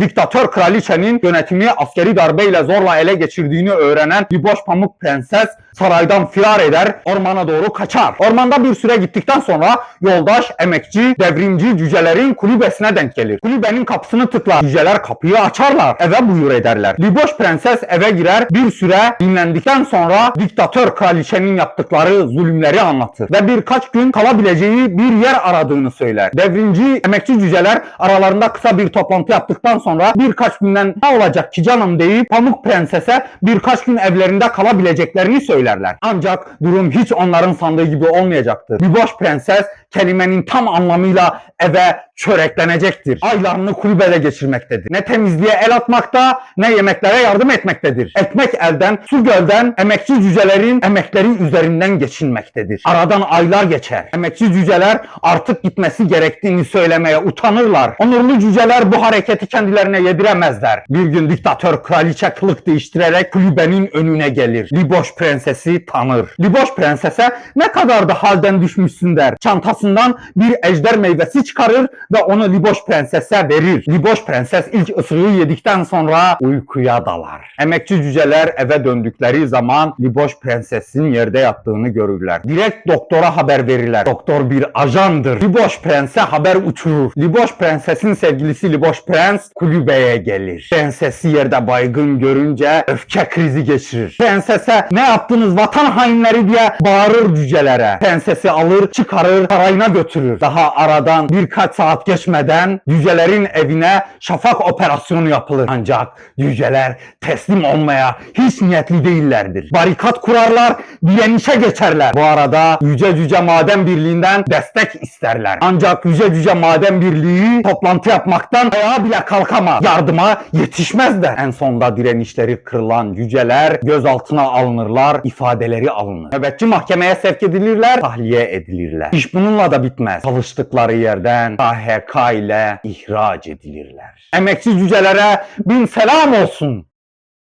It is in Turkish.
Diktatör kraliçenin yönetimi askeri darbeyle zorla ele geçirdiğini öğrenen Liboş Pamuk Prenses saraydan firar eder, ormana doğru kaçar. Ormanda bir süre gittikten sonra yoldaş, emekçi, devrimci cücelerin kulübesine denk gelir. Kulübenin kapısını tıklar. Cüceler kapıyı açarlar. Eve buyur ederler. Liboş Prenses eve girer. Bir süre dinlendikten sonra diktatör kraliçenin yaptıkları zulümleri anlatır. Ve birkaç gün kalabileceği bir yer aradığını söyler. Devrimci, emekçi cüceler aralarında kısa bir toplantı yaptıktan sonra birkaç günden ne olacak ki canım deyip Pamuk Prenses'e birkaç gün evlerinde kalabileceklerini söylerler. Ancak durum hiç onların sandığı gibi olmayacaktır. Liboş Prenses kelimenin tam anlamıyla eve çöreklenecektir. Aylarını kulübede geçirmektedir. Ne temizliğe el atmakta ne yemeklere yardım etmektedir. Ekmek elden, su gölden emekçi cücelerin emekleri üzerinden geçinmektedir. Aradan aylar geçer. Emekçi cüceler artık gitmesi gerektiğini söylemeye utanırlar. Onurlu cüceler bu hareketi kendilerine yediremezler. Bir gün diktatör kraliçe kılık değiştirerek kulübenin önüne gelir. Liboş prensesi tanır. Liboş prensese ne kadar da halden düşmüşsün der. Çantasından bir ejder meyvesi çıkarır ve onu Liboş prensese verir. Liboş prenses ilk ısırığı yedikten sonra uykuya dalar. Emekçi cüceler eve döndükleri zaman Liboş prensesin yerde yattığını görürler. Direkt doktora haber verirler. Doktor bir ajandır. Liboş prense haber uçurur. Liboş prensesin sevgilisi Liboş prens kulübeye gelir. Prensesi yerde baygın görünce öfke krizi geçirir. Prensese ne yaptınız vatan hainleri diye bağırır cücelere. Prensesi alır çıkarır sarayına götürür. Daha aradan birkaç saat geçmeden cücelerin evine şafak operasyonu yapılır. Ancak cüceler teslim olmaya hiç niyetli değillerdir. Barikat kurarlar, direnişe geçerler. Bu arada Yüce Cüce Maden Birliği'nden destek isterler. Ancak Yüce Cüce Maden Birliği toplantı yapmaktan ayağa bile kalkamaz. Yardıma yetişmez de. En sonunda direnişleri kırılan cüceler gözaltına alınırlar, ifadeleri alınır. Nöbetçi mahkemeye sevk edilirler, tahliye edilirler. İş bununla da bitmez. Çalıştıkları yerden KHK ile ihraç edilirler. Emekçi cücelere bin selam olsun.